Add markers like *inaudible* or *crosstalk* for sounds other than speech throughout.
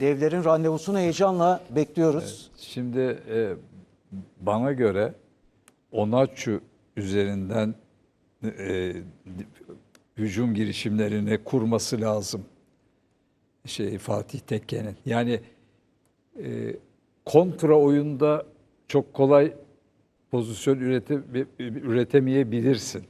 Devlerin randevusunu heyecanla bekliyoruz. Şimdi e, bana göre Onaçu üzerinden e, hücum girişimlerini kurması lazım. Şey Fatih Tekke'nin. Yani e, kontra oyunda çok kolay pozisyon ürete, üretemeyebilirsin.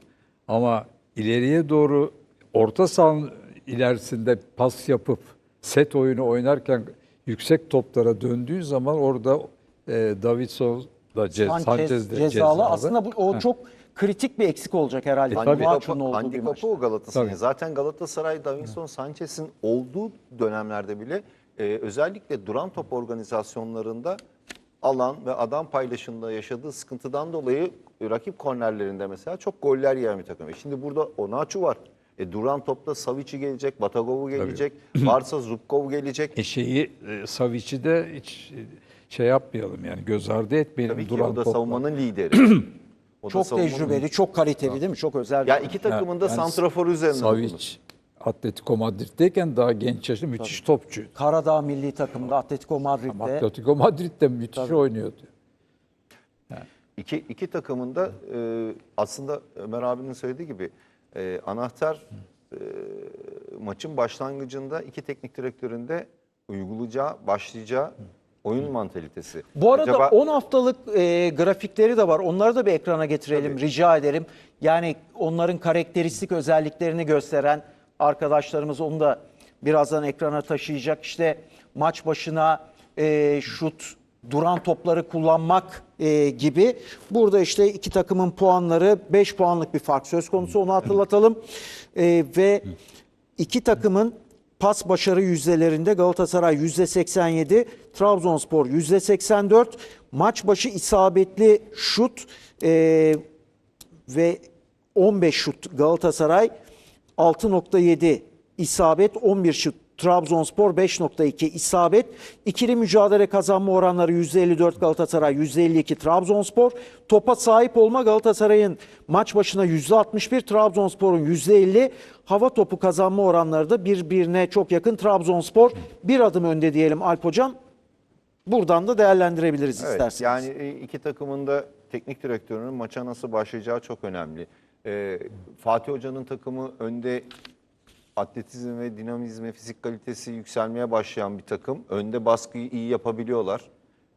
Ama ileriye doğru orta sahanın ilerisinde pas yapıp set oyunu oynarken yüksek toplara döndüğü zaman orada e, Davidson da ce, Sanchez, Sanchez de cezalı. Aslında bu o çok kritik bir eksik olacak herhalde. E, tabii. Onaçu'nun olduğu Handikapı o Galatasaray'ın. Tabii. Zaten Galatasaray Davinson Sanchez'in olduğu dönemlerde bile e, özellikle duran top organizasyonlarında alan ve adam paylaşımında yaşadığı sıkıntıdan dolayı rakip kornerlerinde mesela çok goller yiyen bir takım. E şimdi burada Onaçu var. E, duran topta Savic'i gelecek, Batagov'u gelecek, *clears throat* varsa Zubkov gelecek. E şeyi e, Savic'i de hiç e, şey yapmayalım yani göz ardı etmeyelim Tabii ki duran o da topla. savunmanın lideri. *clears throat* O da Çok savunmanın- tecrübeli, çok kaliteli değil mi? Çok özel. bir Ya iki takımın da Yani santraforu üzerine Savic okunur. Atletico Madrid'deyken daha genç yaşta müthiş topçu. Karadağ milli takımda Atletico Madrid'de Atletico Madrid'de müthiş oynuyordu. İki, iki takımın da e, aslında Ömer abinin söylediği gibi e, anahtar e, maçın başlangıcında iki teknik direktörün de uygulayacağı, başlayacağı oyun mantalitesi. Bu arada Acaba- 10 haftalık e, grafikleri de var. Onları da bir ekrana getirelim rica ederim. Yani onların karakteristik özelliklerini gösteren arkadaşlarımız onu da birazdan ekrana taşıyacak. İşte maç başına e, şut, duran topları kullanmak e, gibi. Burada işte iki takımın puanları 5 puanlık bir fark söz konusu onu hatırlatalım. E, ve iki takımın Pas başarı yüzdelerinde Galatasaray %87, Trabzonspor %84. Maç başı isabetli şut e, ve 15 şut Galatasaray 6.7 isabet 11 şut Trabzonspor 5.2 isabet. İkili mücadele kazanma oranları %54 Galatasaray, %52 Trabzonspor. Topa sahip olma Galatasaray'ın maç başına %61, Trabzonspor'un %50. Hava topu kazanma oranları da birbirine çok yakın. Trabzonspor bir adım önde diyelim Alp Hocam. Buradan da değerlendirebiliriz Evet, isterseniz. yani e, iki takımın da teknik direktörünün maça nasıl başlayacağı çok önemli. Ee, Fatih Hoca'nın takımı önde atletizm ve dinamizme, fizik kalitesi yükselmeye başlayan bir takım. Önde baskıyı iyi yapabiliyorlar.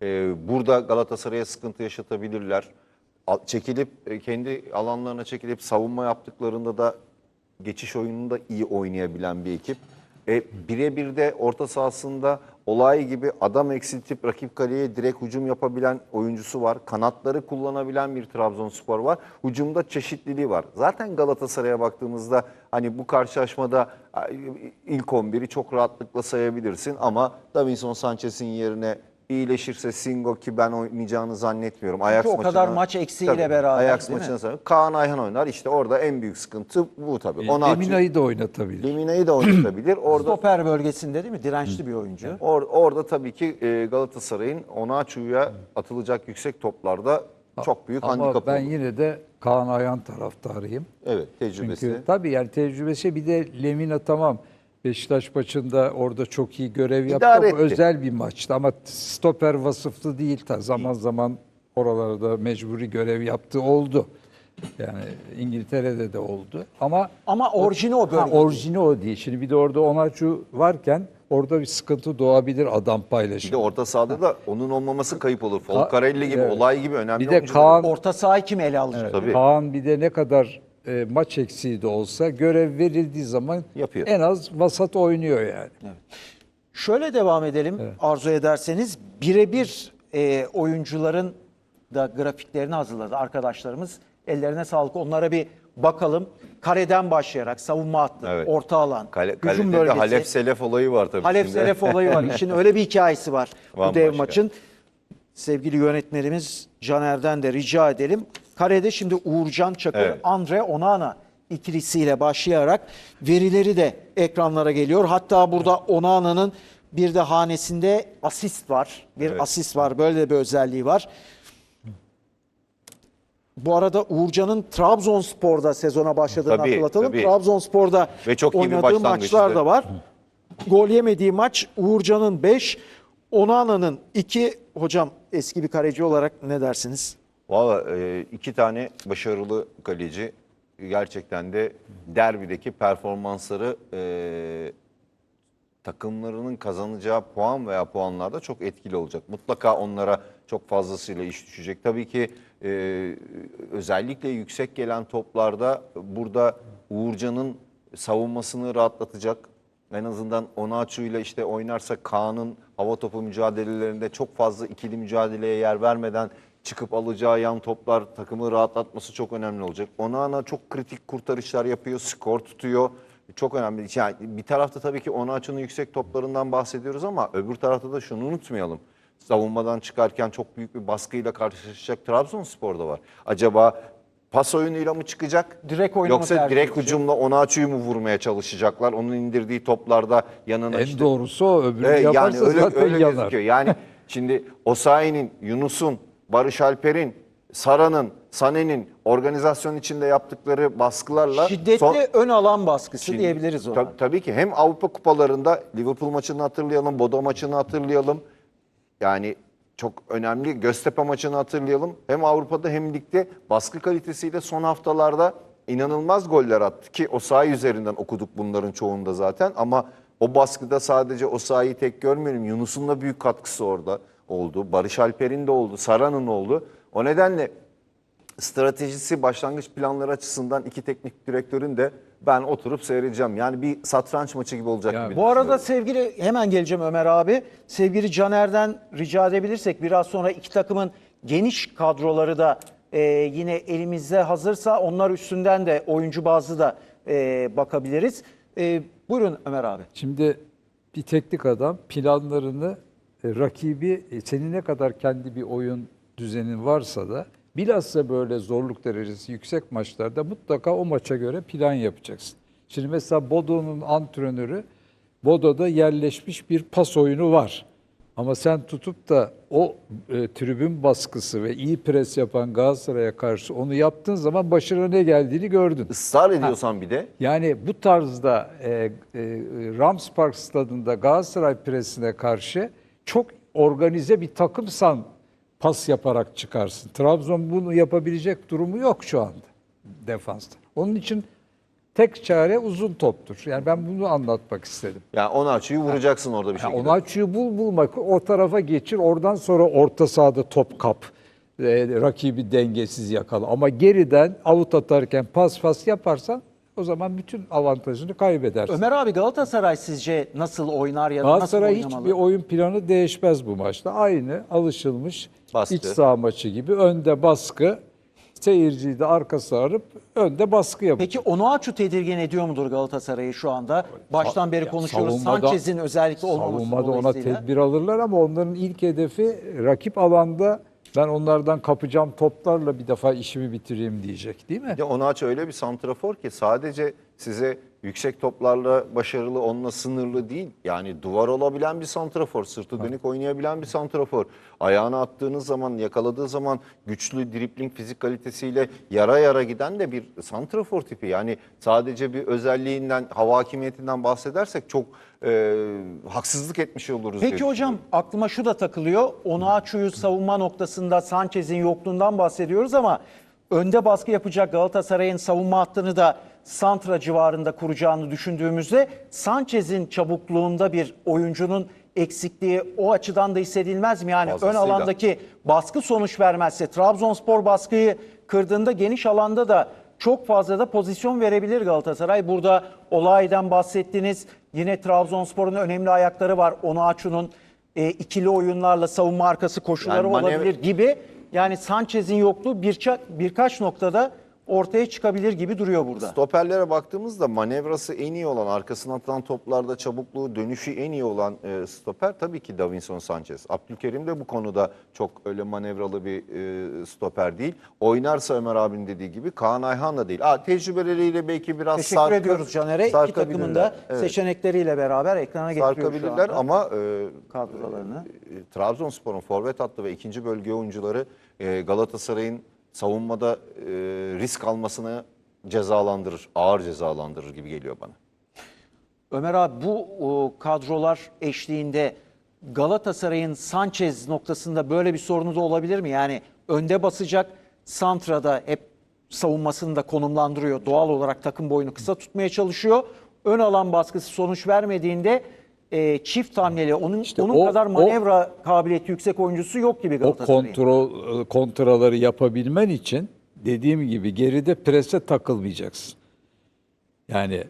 Ee, burada Galatasaray'a sıkıntı yaşatabilirler. Çekilip e, kendi alanlarına çekilip savunma yaptıklarında da geçiş oyununu da iyi oynayabilen bir ekip. E, birebir de orta sahasında olay gibi adam eksiltip rakip kaleye direkt hücum yapabilen oyuncusu var. Kanatları kullanabilen bir Trabzonspor var. Hücumda çeşitliliği var. Zaten Galatasaray'a baktığımızda hani bu karşılaşmada ilk 11'i çok rahatlıkla sayabilirsin ama Davinson Sanchez'in yerine iyileşirse Singo ki ben oynayacağını zannetmiyorum. Ajax o kadar maçına- maç eksiğiyle Tabii, beraber, Ajax değil mi? maçına sonra Kaan Ayhan oynar. İşte orada en büyük sıkıntı bu tabii. E, Ona Lemina'yı da oynatabilir. Lemina'yı da oynatabilir. *clears throat* Orada Stoper bölgesinde değil mi? Dirençli bir oyuncu. or- orada tabii ki e, Galatasaray'ın Onaçu'ya atılacak yüksek toplarda çok büyük Ama handikapı ben olur. yine de Kaan Ayhan taraftarıyım. Evet, tecrübesi. Çünkü tabii yani tecrübesi bir de Lemina tamam Beşiktaş maçında orada çok iyi görev yaptı İdare ama etti. özel bir maçtı ama stoper vasıflı değil. Ta- Zaman zaman oralarda mecburi görev yaptığı oldu. Yani İngiltere'de de oldu. Ama Ama orijini o bölge Ha, orijini o değil. Şimdi bir de orada Onaçu varken orada bir sıkıntı doğabilir adam Bir de paylaşımı. orta sahada da onun olmaması kayıp olur. Folcarelli gibi, evet. olay gibi önemli Bir de oyuncular. Kaan Orta sahayı kim ele alacak? Tabii. Kaan bir de ne kadar e, maç eksiği de olsa görev verildiği zaman Yapıyor. en az vasat oynuyor yani. Şöyle devam edelim arzu ederseniz. Birebir e, oyuncuların da grafiklerini hazırladı arkadaşlarımız. Ellerine sağlık. Onlara bir bakalım. Kareden başlayarak savunma hattı, Evet. orta alan, Kale, hücum bölgesi. Halep Selef olayı var tabii. Halep şimdi. Selef olayı var. İşin öyle bir hikayesi var bu Bambaşka. dev maçın. Sevgili yönetmenimiz Caner'den de rica edelim. Karede şimdi Uğurcan Çakır, Evet. Andre Onana ikilisiyle başlayarak verileri de ekranlara geliyor. Hatta burada Onana'nın bir de hanesinde asist var. Bir Evet. asist var. Böyle de bir özelliği var. Bu arada Uğurcan'ın Trabzonspor'da sezona başladığını Tabii, hatırlatalım. tabii. Trabzonspor'da Ve çok oynadığı maçlar da var. gol yemediği maç Uğurcan'ın 5, Onana'nın 2. Hocam eski bir kaleci olarak ne dersiniz? Valla e, iki tane başarılı kaleci gerçekten de derbideki performansları e, takımlarının kazanacağı puan veya puanlarda çok etkili olacak. Mutlaka onlara çok fazlasıyla iş düşecek. Tabii ki e, özellikle yüksek gelen toplarda burada Uğurcan'ın savunmasını rahatlatacak. En azından Onaçu ile işte oynarsa Kaan'ın hava topu mücadelelerinde çok fazla ikili mücadeleye yer vermeden çıkıp alacağı yan toplar takımı rahatlatması çok önemli olacak. Onana çok kritik kurtarışlar yapıyor, skor tutuyor. Çok önemli. Yani bir tarafta tabii ki Onaçu'nun yüksek toplarından bahsediyoruz ama öbür tarafta da şunu unutmayalım. Savunmadan çıkarken çok büyük bir baskıyla karşılaşacak Trabzonspor da var. Acaba pas oyunuyla mı çıkacak? Direkt Yoksa direkt hücumla Onaçu'yu mu vurmaya çalışacaklar? Onun indirdiği toplarda yanına En işte doğrusu o öbürü e, yani yaparsa öyle, zaten öyle yanar. gözüküyor. Yani *laughs* şimdi Osayi'nin, Yunus'un, Barış Alper'in, Sara'nın, Sane'nin organizasyon içinde yaptıkları baskılarla Şiddetli son- ön alan baskısı Şimdi, diyebiliriz ona. tab- tabii ki hem Avrupa kupalarında Liverpool maçını hatırlayalım, Bodo maçını hatırlayalım. Yani çok önemli Göztepe maçını hatırlayalım. Hem Avrupa'da hem ligde baskı kalitesiyle son haftalarda inanılmaz goller attı ki o saha üzerinden okuduk bunların çoğunda zaten ama o baskıda sadece o sahayı tek görmeyelim. Yunus'un da büyük katkısı orada oldu. Barış Alper'in de oldu, Sara'nın oldu. O nedenle stratejisi, başlangıç planları açısından iki teknik direktörün de ben oturup seyredeceğim. Yani bir satranç maçı gibi olacak Ya gibi. Bu arada sevgili hemen geleceğim Ömer abi. Sevgili Caner'den rica edebilirsek biraz sonra iki takımın geniş kadroları da e, yine elimizde hazırsa onlar üstünden de oyuncu bazlı da e, bakabiliriz. E, buyurun Ömer abi. Şimdi bir teknik adam planlarını rakibi e, senin ne kadar kendi bir oyun düzenin varsa da bilhassa böyle zorluk derecesi yüksek maçlarda mutlaka o maça göre plan yapacaksın. Şimdi mesela Bodo'nun antrenörü Bodo'da yerleşmiş bir pas oyunu var. Ama sen tutup da o e, tribün baskısı ve iyi pres yapan Galatasaray'a karşı onu yaptığın zaman başına ne geldiğini gördün. Israr ediyorsan bir de Yani bu tarzda e, e, Rams Park stadında Galatasaray presine karşı çok organize bir takımsan pas yaparak çıkarsın. Trabzon bunu yapabilecek durumu yok şu anda defansta. Onun için tek çare uzun toptur. Yani ben bunu anlatmak istedim. yani Onaçu'yu vuracaksın orada bir Yani şekilde. Onaçu'yu bul bulmak o tarafa geçir oradan sonra orta sahada top kap. E, rakibi dengesiz yakala. Ama geriden avut atarken pas pas yaparsan o zaman bütün avantajını kaybedersin. Ömer abi Galatasaray sizce nasıl oynar ya da nasıl Galatasaray oynamalı? hiçbir oyun planı değişmez bu maçta. Aynı alışılmış Baskı. iç saha maçı gibi önde baskı, seyirciyi de arka sarıp önde baskı yapıyor. Peki Onuachu tedirgin ediyor mudur Galatasaray'ı şu anda? Baştan beri konuşuyoruz. savunmada- Sanchez'in özellikle olmaması Savunmada ona dolayısıyla. tedbir alırlar ama onların ilk hedefi rakip alanda ben onlardan kapacağım toplarla bir defa işimi bitireyim diyecek değil mi? De Onaçu öyle bir santrafor ki sadece size yüksek toplarla başarılı onunla sınırlı değil. Yani duvar olabilen bir santrafor, sırtı dönük oynayabilen bir santrafor. Ayağına attığınız zaman, yakaladığı zaman güçlü dripling fizik kalitesiyle yara yara giden de bir santrafor tipi. Yani sadece bir özelliğinden, hava hakimiyetinden bahsedersek çok e, haksızlık etmiş oluruz. diye Peki hocam aklıma şu da takılıyor. Onuachu'yu savunma noktasında Sanchez'in yokluğundan bahsediyoruz ama önde baskı yapacak Galatasaray'ın savunma hattını da Santra civarında kuracağını düşündüğümüzde Sanchez'in çabukluğunda bir oyuncunun eksikliği o açıdan da hissedilmez mi? Yani ön alandaki baskı sonuç vermezse Trabzonspor baskıyı kırdığında geniş alanda da çok fazla da pozisyon verebilir Galatasaray. Burada olaydan bahsettiniz. Yine Trabzonspor'un önemli ayakları var. Onuachu'nun e, ikili oyunlarla savunma arkası koşuları Yani olabilir gibi. Yani Sanchez'in yokluğu birça, birkaç noktada ortaya çıkabilir gibi duruyor burada. Stoperlere baktığımızda manevrası en iyi olan, arkasına atılan toplarda çabukluğu, dönüşü en iyi olan e, stoper tabii ki Davinson Sanchez. Abdülkerim de bu konuda çok öyle manevralı bir e, stoper değil. Oynarsa Ömer abinin dediği gibi Kaan Ayhan da değil. Aa, tecrübeleriyle belki biraz Teşekkür sarkı- ediyoruz Caner'e. İki takımın da Evet, seçenekleriyle beraber ekrana getiriyor sarkabilirler ama e, kadrolarını. e, Trabzonspor'un forvet hattı ve ikinci bölge oyuncuları e, Galatasaray'ın savunmada e, risk almasını cezalandırır, ağır cezalandırır gibi geliyor bana. Ömer abi bu o, kadrolar eşliğinde Galatasaray'ın Sanchez noktasında böyle bir sorunu da olabilir mi? Yani önde basacak, Santra'da hep savunmasını da konumlandırıyor. Doğal olarak takım boyunu kısa tutmaya çalışıyor. Ön alan baskısı sonuç vermediğinde e, çift hamleli onun onun o- kadar o- manevra kabiliyeti yüksek oyuncusu yok gibi O Galatasaray'ın. kontrol e, kontraları yapabilmen için dediğim gibi geride prese takılmayacaksın. Yani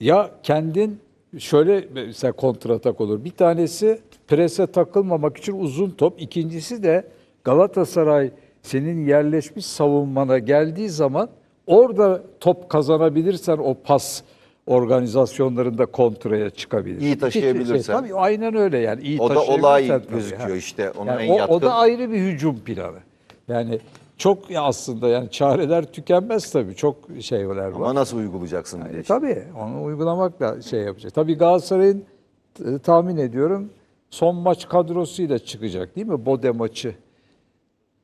ya kendin şöyle mesela kontratak olur. Bir tanesi prese takılmamak için uzun top. İkincisi de Galatasaray senin yerleşmiş savunmana geldiği zaman orada top kazanabilirsen o pas organizasyonlarında kontraya çıkabilir. İyi taşıyabilirsen. Şey, tabii aynen öyle yani. iyi O da olay gözüküyor ha. işte, ona Yani en o, o yatkın. da ayrı bir hücum planı. Yani çok ya aslında yani çareler tükenmez tabii. Çok şeyler var. Ama nasıl uygulayacaksın E, işte. tabii onu uygulamakla şey yapacak. Tabii Galatasaray'ın e, tahmin ediyorum son maç kadrosuyla çıkacak değil mi? Bode maçı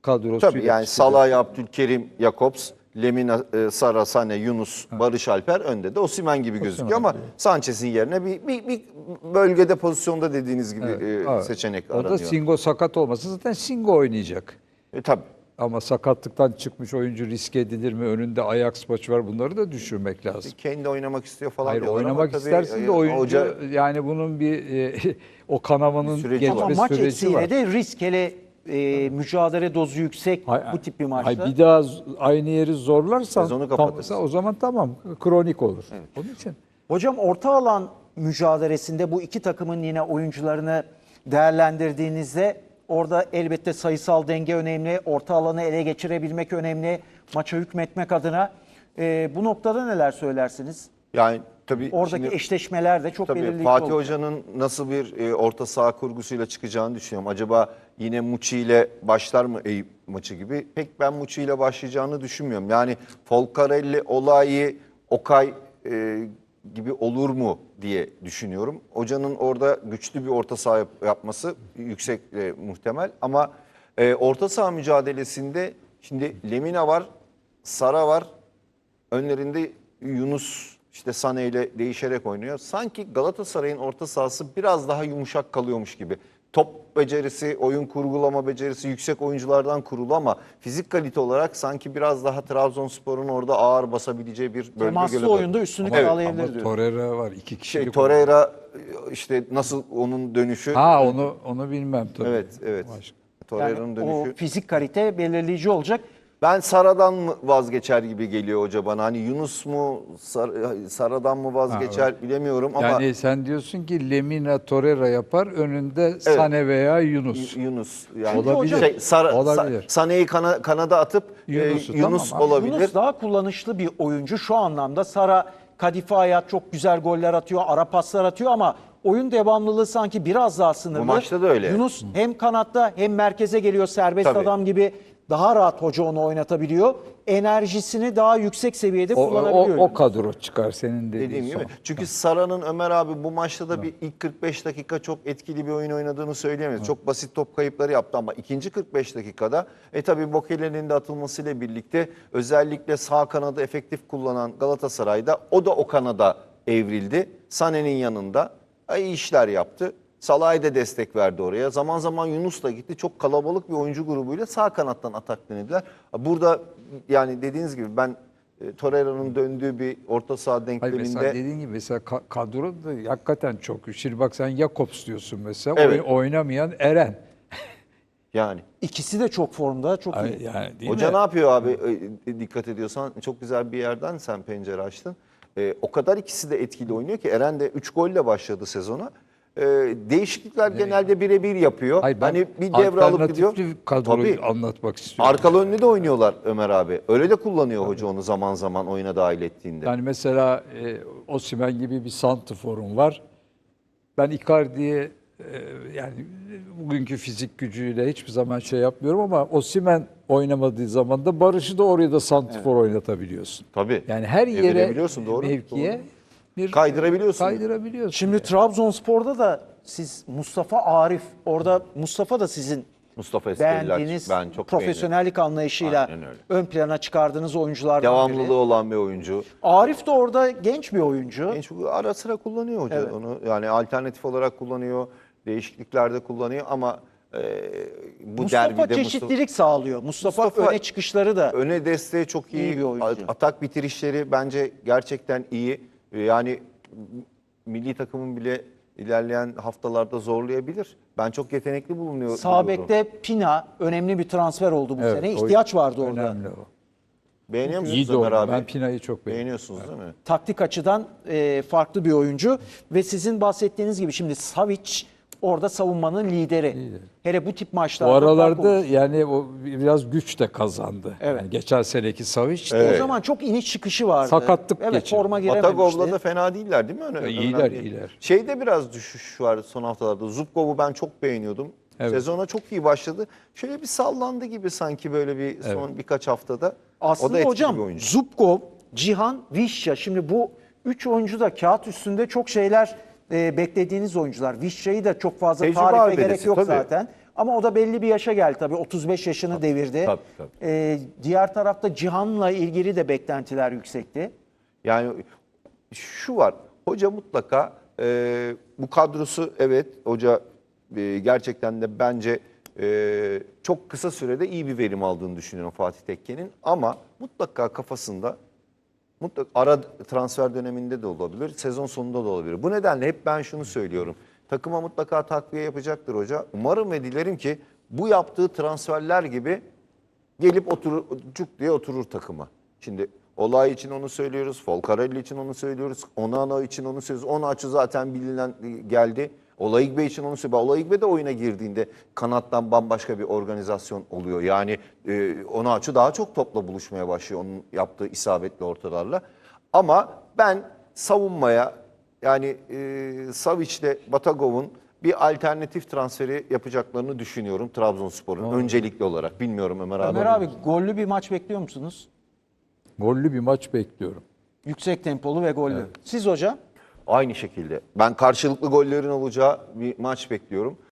kadrosuyla Tabii yani çıkacak. Salah, Abdülkerim, Jakobs, Lemina, e, Sara, Sane, Yunus, Barış Alper önde de Osimhen gibi gözüküyor ama Sanchez'in yerine bir, bir, bir bölgede pozisyonda dediğiniz gibi e, Evet. seçenek O da aranıyor. Singo sakat olmasa zaten Singo oynayacak. E, tabii. Ama sakatlıktan çıkmış oyuncu risk edilir mi? Önünde Ajax maçı var. Bunları da düşürmek lazım. Kendi oynamak istiyor falan Hayır diyorlar ama oynamak tabii, istersin e, de oyuncu hoca- yani bunun bir e, *laughs* o kanamanın Bir süreci geçme var. Ama maç süreci var. de risk hele e, mücadele dozu yüksek Hay- bu tip bir maçta. hay bir daha z- aynı yeri zorlarsan Sezonu tam- o zaman tamam kronik olur. Onun için Hocam orta alan mücadelesinde bu iki takımın yine oyuncularını değerlendirdiğinizde orada elbette sayısal denge önemli, orta alanı ele geçirebilmek önemli, maça hükmetmek adına. E, bu noktada neler söylersiniz? Yani tabii Oradaki şimdi- eşleşmeler de çok Tabii belirleyici Fatih olacak. Hoca'nın nasıl bir e, orta saha kurgusuyla çıkacağını düşünüyorum. Acaba yine Muçi ile başlar mı Eyüp maçı gibi? Pek ben Muçi ile başlayacağını düşünmüyorum. Yani Folcarelli, Olayi, Okay e, gibi olur mu diye düşünüyorum. Hocanın orada güçlü bir orta saha yap- yapması yüksek e, muhtemel. Ama e, orta saha mücadelesinde şimdi Lemina var, Sara var, Önlerinde Yunus işte Sane ile değişerek oynuyor. Sanki Galatasaray'ın orta sahası biraz daha yumuşak kalıyormuş gibi. Top becerisi, oyun kurgulama becerisi yüksek oyunculardan kurulu ama fizik kalite olarak sanki biraz daha Trabzonspor'un orada ağır basabileceği bir bölge Temaslı var. oyunda üstünlük Evet. sağlayabilir ama diyor. Torreira var iki kişilik. Şey, Torreira işte nasıl onun dönüşü. Ha onu onu bilmem tabii. Evet, evet. Başka. Torreira'nın Yani o dönüşü. fizik kalite belirleyici olacak. Ben Sara'dan mı vazgeçer gibi geliyor hoca bana. Hani Yunus mu Sar- Sara'dan mı vazgeçer bilemiyorum ama Yani sen diyorsun ki Lemina Torreira yapar önünde Sane veya Yunus. Y- Yunus yani Olabilir. Şey, Sara, Olabilir. Sa- Sane'yi kana, kanada atıp Yunus'u, e, Yunus tamam abi. olabilir. Yunus daha kullanışlı bir oyuncu şu anlamda. Sara Kadife Hayat çok güzel goller atıyor, ara paslar atıyor ama oyun devamlılığı sanki biraz daha sınırlı. Bu maçta da öyle. Yunus hem kanatta hem merkeze geliyor serbest Tabii. adam gibi daha rahat hoca onu oynatabiliyor. Enerjisini daha yüksek seviyede O, o, kullanabiliyor. o kadro çıkar senin dediğin Dediğim gibi. Çünkü Sara'nın Ömer abi bu maçta da bir ilk 45 dakika çok etkili bir oyun oynadığını söyleyemeyiz. Çok basit top kayıpları yaptı ama ikinci 45 dakikada e tabi Bokele'nin de atılmasıyla birlikte özellikle sağ kanadı efektif kullanan Galatasaray'da o da o kanada evrildi. Sane'nin yanında iyi işler yaptı. Salah'a da destek verdi oraya. Zaman zaman Yunus da gitti. Çok kalabalık bir oyuncu grubuyla sağ kanattan atak denediler. Burada yani dediğiniz gibi ben e, Torreira'nın döndüğü bir orta saha Hayır mesela denkleminde dediğin gibi mesela ka- kadro da hakikaten çok güçlü. Şimdi bak sen Jakobs diyorsun mesela Evet. oy- oynamayan Eren. yani. İkisi de çok formda, çok iyi. Yani değil Hoca mi? ne yapıyor abi E, dikkat ediyorsan çok güzel bir yerden sen pencere açtın. E, o kadar ikisi de etkili oynuyor ki Eren de 3 golle başladı sezona. E, değişiklikler genelde birebir yapıyor. Hayır, hani bir devre alıp gidiyor. kadroyu Tabii. anlatmak istiyorum. Arkalı önlü de oynuyorlar Ömer abi. Öyle de kullanıyor hoca onu zaman zaman oyuna dahil ettiğinde. Yani mesela e, Osimhen gibi bir santrforun var. Ben Icardi'ye e, yani bugünkü fizik gücüyle hiçbir zaman şey yapmıyorum ama Osimhen oynamadığı zaman da Barış'ı da oraya da santrfor oynatabiliyorsun. Tabii. Yani her yere doğru, mevkiye bir Kaydırabiliyorsun. kaydırabiliyorsun. Şimdi Trabzonspor'da da siz Mustafa Arif, orada Mustafa da sizin Mustafa beğendiğiniz, ben çok profesyonellik anlayışıyla Aynen öyle. ön plana çıkardığınız oyunculardan Devamlılığı biri. olan bir oyuncu. Arif de orada genç bir oyuncu. Genç ara sıra kullanıyor hoca Evet. onu. Yani alternatif olarak kullanıyor. Değişikliklerde kullanıyor ama e, bu Mustafa derbide çeşitlilik sağlıyor. Mustafa, Mustafa- öne çıkışları da öne desteği çok iyi. İyi bir oyuncu. Atak bitirişleri bence gerçekten iyi. E, Yani milli takımın bile ilerleyen haftalarda zorlayabilir. Ben çok yetenekli bulunuyor. sağ buluyorum. bekte Pina önemli bir transfer oldu bu Evet, sene. o İhtiyaç vardı orada. Önemli o. Beğeniyor musunuz Ömer abi? Ben Pina'yı çok beğeniyorum. Beğeniyorsunuz değil mi? taktik açıdan e, farklı bir oyuncu ve sizin bahsettiğiniz gibi şimdi Savic orada savunmanın lideri. Hele bu tip maçlarda O aralarda yani o biraz güç de kazandı. Evet. Yani geçen seneki Savic de Evet. o zaman çok iniş çıkışı vardı. Sakatlık evet, geçirdi. forma girememişti. Batagov'la da fena değiller değil mi? Önemli iyiler, değil. iyiler. Şeyde biraz düşüş var son haftalarda. Zubkov'u ben çok beğeniyordum. Evet. Sezona çok iyi başladı. Şöyle bir sallandı gibi sanki böyle bir son birkaç haftada. o da Aslında hocam bir oyuncu. Zubkov, Cihan, Vişya şimdi bu üç oyuncu da kağıt üstünde çok şeyler e, beklediğiniz oyuncular. Vişya'yı da çok fazla Tecrübe tarife abidesi, gerek yok tabii. zaten. Ama o da belli bir yaşa geldi tabii. 35 yaşını devirdi. tabii, tabii. E, diğer tarafta Cihan'la ilgili de beklentiler yüksekti. Yani şu var. Hoca mutlaka e, bu kadrosu evet hoca e, gerçekten de bence e, çok kısa sürede iyi bir verim aldığını düşünüyorum Fatih Tekke'nin. Ama mutlaka kafasında mutlaka ara transfer döneminde de olabilir, sezon sonunda da olabilir. Bu nedenle hep ben şunu söylüyorum. Takıma mutlaka takviye yapacaktır hoca. Umarım ve dilerim ki bu yaptığı transferler gibi gelip oturur, cuk diye oturur takıma. Şimdi olay için onu söylüyoruz, Folcarelli için onu söylüyoruz, Onana için onu söylüyoruz. Onaçu zaten bilinen geldi. Olayigbe için onu söylüyoruz. Olayigbe de oyuna girdiğinde kanattan bambaşka bir organizasyon oluyor. Yani e, Onaçu daha çok topla buluşmaya başlıyor onun yaptığı isabetli ortalarla. Ama ben savunmaya yani e, Savic'le Batagov'un bir alternatif transferi yapacaklarını düşünüyorum Trabzonspor'un öncelikli olarak. Bilmiyorum Ömer abi. Ömer abi gollü bir maç bekliyor musunuz? Gollü bir maç bekliyorum. Yüksek tempolu ve gollü. Siz hocam? Aynı şekilde. Ben karşılıklı gollerin olacağı bir maç bekliyorum.